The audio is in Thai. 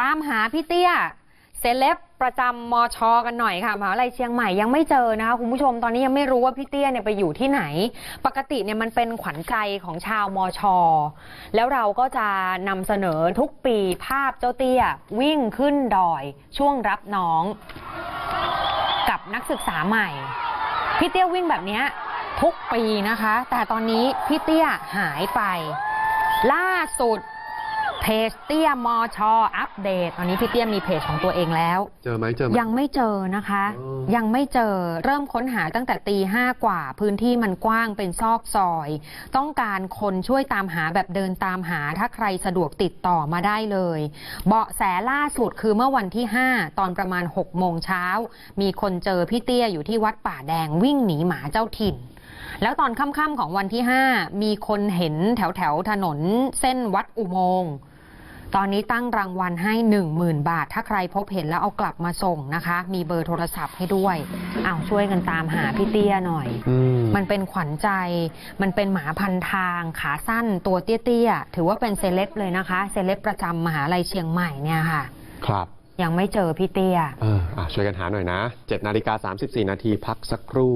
ตามหาพี่เตี้ยเซเลบประจำมอชอกันหน่อยค่ะมหาวิทยาลัยเชียงใหม่ยังไม่เจอนะคะคุณผู้ชมตอนนี้ยังไม่รู้ว่าพี่เตี้ยเนี่ยไปอยู่ที่ไหน ปกติเนี่ยมันเป็นขวัญใจของชาวมอชอแล้วเราก็จะนำเสนอทุกปีภาพเจ้าเตี้ยวิ่งขึ้นดอยช่วงรับน้อง กับนักศึกษาใหม่ พี่เตี้ยวิ่งแบบนี้ทุกปีนะคะ แต่ตอนนี้พี่เตี้ยหายไป ล่าสุด เพจเตี้ยมอชออัปเดตตอนนี้พี่เตี้ยมีเพจของตัวเองแล้ว เจอไหมเจอไหม ยังไม่เจอนะคะ อ๋อ ยังไม่เจอเริ่มค้นหาตั้งแต่ตีห้ากว่า พื้นที่มันกว้างเป็นซอกซอย ต้องการคนช่วยตามหาแบบเดินตามหา ถ้าใครสะดวกติดต่อมาได้เลย เบาะแสล่าสุดคือเมื่อวันที่ 5 ตอนประมาณ6โมงเช้า มีคนเจอพี่เตี้ยอยู่ที่วัดป่าแดงวิ่งหนีหมาเจ้าถิ่น แล้วตอนค่ำๆของวันที่ 5 มีคนเห็นแถวแถวๆถนนเส้นวัดอุโมงค์ ตอนนี้ตั้งรางวัลให้ 10,000 บาท ถ้าใครพบเห็นแล้วเอากลับมาส่งนะคะ มีเบอร์โทรศัพท์ให้ด้วยอ้าวช่วยกันตามหาพี่เตี้ยหน่อยอืมมันเป็นขวัญใจ มันเป็นหมาพันทางขาสั้นตัวเตี้ยๆ ถือว่าเป็นเซเลบเลยนะคะ เซเลบประจำมหาลัยเชียงใหม่เนี่ยค่ะ ครับ ยังไม่เจอพี่เตี้ย เอออะช่วยกันหาหน่อยนะ7นาฬิกา34 นาทีพักสักครู่